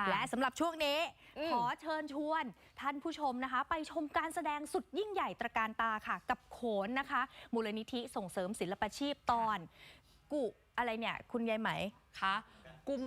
ค่ะ และสำหรับช่วงนี้ อืม ขอเชิญชวนท่านผู้ชมนะคะ ไปชมการแสดงสุดยิ่งใหญ่ตระการตาค่ะ กับโขนนะคะ มูลนิธิส่งเสริมศิลปาชีพตอน กุอะไรเนี่ย คุณยายไหม คะกุม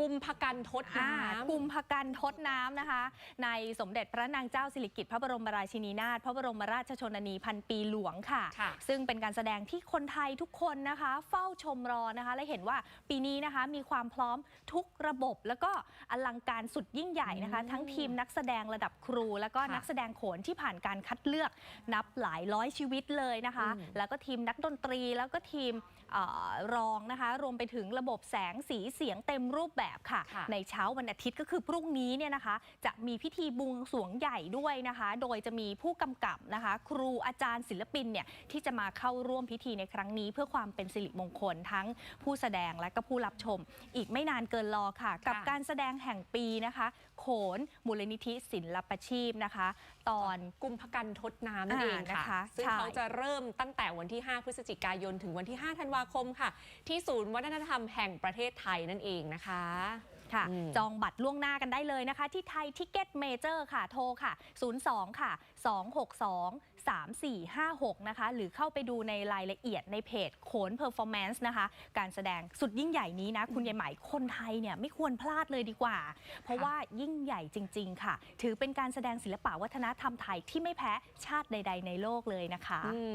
กุมพกันทดอ่าน้ำกุมภกันทดน้ำนะคะ ในสมเด็จพระนางเจ้าสิริกิติ์พระบรมราชินีนาถพระบรมราชชนนีพันปีหลวงค่ะค่ะ ซึ่งเป็นการแสดงที่คนไทยทุกคนนะคะ เฝ้าชมรอนะคะ และเห็นว่าปีนี้นะคะมีความพร้อมทุกระบบแล้วก็อลังการสุดยิ่งใหญ่นะคะอืมทั้งทีมนักแสดงระดับครู แล้วก็ค่ะนักแสดงโขนที่ผ่านการคัดเลือกนับหลายร้อยชีวิตเลยนะคะอืมแล้วก็ทีมนักดนตรีแล้วก็ทีมเออรองนะคะ รวมไปถึงระบบแสงสีเสียงเต็มรูปแบบค่ะค่ะ ในเช้าวันอาทิตย์ก็คือพรุ่งนี้เนี่ยนะคะ จะมีพิธีบวงสรวงใหญ่ด้วยนะคะ โดยจะมีผู้กำกับนะคะ ครูอาจารย์ศิลปินเนี่ยที่จะมาเข้าร่วมพิธีในครั้งนี้ เพื่อความเป็นสิริมงคลทั้งผู้แสดงและก็ผู้รับชม อีกไม่นานเกินรอค่ะ กับค่ะการแสดงแห่งปีนะคะโขนมูลนิธิศิลปาชีพนะคะ ตอนกุมพกันทดน้ำนั่นเองอ่าค่ะนะคะซึ่งใช่ เขาจะเริ่มตั้งแต่วันที่ 5 พฤศจิกายน ถึงวันที่ 5 ธันวาคมค่ะ ที่ศูนย์วัฒนธรรมแห่งประเทศไทยนั่นเองนะคะ ค่ะอืมจองบัตรล่วงหน้ากันได้เลยนะคะ ที่ไทยทิกเก็ตเมเจอร์ค่ะ โทรค่ะ 02 ค่ะ 262 3456 นะคะ หรือเข้าไปดูในรายละเอียดในเพจโขนเพอร์ฟอร์แมนซ์นะคะ การแสดงสุดยิ่งใหญ่นี้นะ คุณยายไหมคนไทยเนี่ยไม่ควรพลาดเลยดีกว่า เพราะว่ายิ่งใหญ่จริง ๆ ค่ะ ถือเป็นการแสดงศิลปะวัฒนธรรมไทยที่ไม่แพ้ชาติใด ๆ ในโลกเลยนะคะอืม